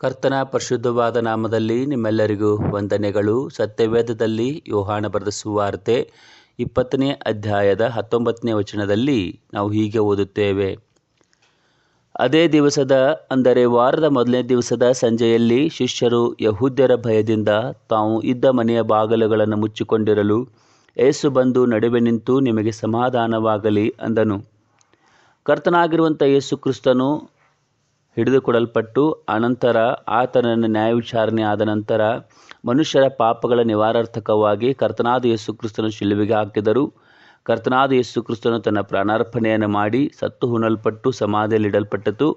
ಕರ್ತನ ಪರಿಶುದ್ಧವಾದ ನಾಮದಲ್ಲಿ ನಿಮ್ಮೆಲ್ಲರಿಗೂ ವಂದನೆಗಳು. ಸತ್ಯವೇದದಲ್ಲಿ ಯೋಹಾನ ಬರೆದ ಸುವಾರ್ತೆ ಇಪ್ಪತ್ತನೇ ಅಧ್ಯಾಯದ ಹತ್ತೊಂಬತ್ತನೇ ವಚನದಲ್ಲಿ ನಾವು ಹೀಗೆ ಓದುತ್ತೇವೆ. ಅದೇ ದಿವಸದ, ಅಂದರೆ ವಾರದ ಮೊದಲನೇ ದಿವಸದ ಸಂಜೆಯಲ್ಲಿ ಶಿಷ್ಯರು ಯಹೂದ್ಯರ ಭಯದಿಂದ ತಾವು ಇದ್ದ ಮನೆಯ ಬಾಗಿಲುಗಳನ್ನು ಮುಚ್ಚಿಕೊಂಡಿರಲು ಏಸು ಬಂದು ನಡುವೆ ನಿಂತು ನಿಮಗೆ ಸಮಾಧಾನವಾಗಲಿ ಅಂದನು. ಕರ್ತನಾಗಿರುವಂಥ ಯೇಸು ಕ್ರಿಸ್ತನು ಹಿಡಿದುಕೊಡಲ್ಪಟ್ಟು ಅನಂತರ ಆತನನ್ನು ನ್ಯಾಯವಿಚಾರಣೆ ಆದ ನಂತರ ಮನುಷ್ಯರ ಪಾಪಗಳ ನಿವಾರಾರ್ಥಕವಾಗಿ ಕರ್ತನಾದ ಯೇಸು ಕ್ರಿಸ್ತನು ಶಿಲುವೆಗೆ ಹಾಕಿದರು. ಕರ್ತನಾದ ಯೇಸು ಕ್ರಿಸ್ತನು ತನ್ನ ಪ್ರಾಣಾರ್ಪಣೆಯನ್ನು ಮಾಡಿ ಸತ್ತು ಹುಣಲ್ಪಟ್ಟು ಸಮಾಧಿಯಲ್ಲಿಡಲ್ಪಟ್ಟಿತು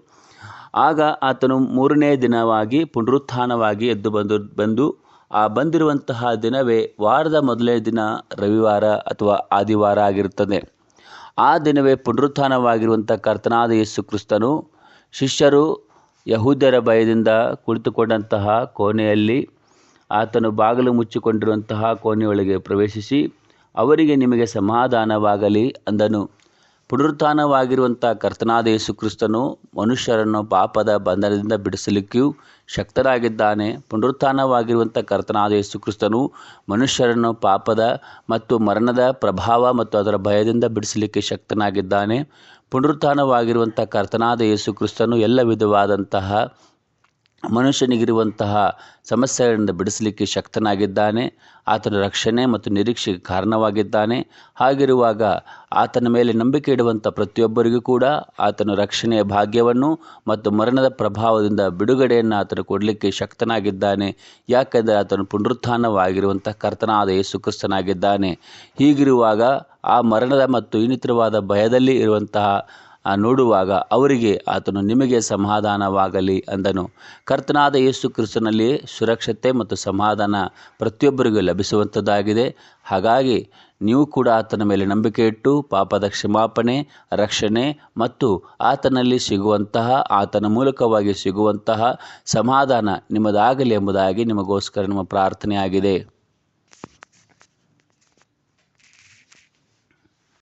ಆಗ ಆತನು ಮೂರನೇ ದಿನವಾಗಿ ಪುನರುತ್ಥಾನವಾಗಿ ಎದ್ದು ಬಂದು ಬಂದು ಆ ಬಂದಿರುವಂತಹ ದಿನವೇ ವಾರದ ಮೊದಲನೇ ದಿನ ರವಿವಾರ ಅಥವಾ ಆದಿವಾರ ಆಗಿರುತ್ತದೆ. ಆ ದಿನವೇ ಪುನರುತ್ಥಾನವಾಗಿರುವಂಥ ಕರ್ತನಾದ ಯೇಸು ಕ್ರಿಸ್ತನು ಶಿಷ್ಯರು ಯಹೂದ್ಯರ ಭಯದಿಂದ ಕುಳಿತುಕೊಂಡಂತಹ ಕೋಣೆಯಲ್ಲಿ ಆತನು ಬಾಗಿಲು ಮುಚ್ಚಿಕೊಂಡಿರುವಂತಹ ಕೋಣೆಯೊಳಗೆ ಪ್ರವೇಶಿಸಿ, ಅವರಿಗೆ ನಿಮಗೆ ಸಮಾಧಾನವಾಗಲಿ ಅಂದನು. ಪುನರುತ್ಥಾನವಾಗಿರುವಂಥ ಕರ್ತನಾದ ಯೇಸು ಕ್ರಿಸ್ತನು ಮನುಷ್ಯರನ್ನು ಪಾಪದ ಬಂಧನದಿಂದ ಬಿಡಿಸಲಿಕ್ಕೂ ಶಕ್ತರಾಗಿದ್ದಾನೆ ಪುನರುತ್ಥಾನವಾಗಿರುವಂಥ ಕರ್ತನಾದ ಯೇಸು ಕ್ರಿಸ್ತನು ಮನುಷ್ಯರನ್ನು ಪಾಪದ ಮತ್ತು ಮರಣದ ಪ್ರಭಾವ ಮತ್ತು ಅದರ ಭಯದಿಂದ ಬಿಡಿಸಲಿಕ್ಕೆ ಶಕ್ತನಾಗಿದ್ದಾನೆ. ಪುನರುತ್ಥಾನವಾಗಿರುವಂಥ ಕರ್ತನಾದ ಯೇಸು ಕ್ರಿಸ್ತನು ಎಲ್ಲ ವಿಧವಾದಂತಹ ಮನುಷ್ಯನಿಗಿರುವಂತಹ ಸಮಸ್ಯೆಗಳಿಂದ ಬಿಡಿಸಲಿಕ್ಕೆ ಶಕ್ತನಾಗಿದ್ದಾನೆ. ಆತನ ರಕ್ಷಣೆ ಮತ್ತು ನಿರೀಕ್ಷೆಗೆ ಕಾರಣವಾಗಿದ್ದಾನೆ. ಹಾಗಿರುವಾಗ ಆತನ ಮೇಲೆ ನಂಬಿಕೆ ಇಡುವಂಥ ಪ್ರತಿಯೊಬ್ಬರಿಗೂ ಕೂಡ ಆತನ ರಕ್ಷಣೆಯ ಭಾಗ್ಯವನ್ನು ಮತ್ತು ಮರಣದ ಪ್ರಭಾವದಿಂದ ಬಿಡುಗಡೆಯನ್ನು ಆತನು ಕೊಡಲಿಕ್ಕೆ ಶಕ್ತನಾಗಿದ್ದಾನೆ. ಯಾಕೆಂದರೆ ಆತನು ಪುನರುತ್ಥಾನವಾಗಿರುವಂಥ ಕರ್ತನಾದ ಯೇಸು ಕ್ರಿಸ್ತನಾಗಿದ್ದಾನೆ ಹೀಗಿರುವಾಗ ಆ ಮರಣದ ಮತ್ತು ಇನ್ನಿತರವಾದ ಭಯದಲ್ಲಿ ಇರುವಂತಹ ನೋಡುವಾಗ ಅವರಿಗೆ ಆತನು ನಿಮಗೆ ಸಮಾಧಾನವಾಗಲಿ ಅಂದನು. ಕರ್ತನಾದ ಯೇಸು ಕ್ರಿಸ್ತನಲ್ಲಿ ಸುರಕ್ಷತೆ ಮತ್ತು ಸಮಾಧಾನ ಪ್ರತಿಯೊಬ್ಬರಿಗೂ ಲಭಿಸುವಂಥದ್ದಾಗಿದೆ ಹಾಗಾಗಿ ನೀವು ಕೂಡ ಆತನ ಮೇಲೆ ನಂಬಿಕೆ ಇಟ್ಟು ಪಾಪದ ಕ್ಷಮಾಪಣೆ, ರಕ್ಷಣೆ ಮತ್ತು ಆತನಲ್ಲಿ ಸಿಗುವಂತಹ, ಆತನ ಮೂಲಕವಾಗಿ ಸಿಗುವಂತಹ ಸಮಾಧಾನ ನಿಮ್ಮದಾಗಲಿ ಎಂಬುದಾಗಿ ನಿಮಗೋಸ್ಕರ ನಿಮ್ಮ ಪ್ರಾರ್ಥನೆಯಾಗಿದೆ.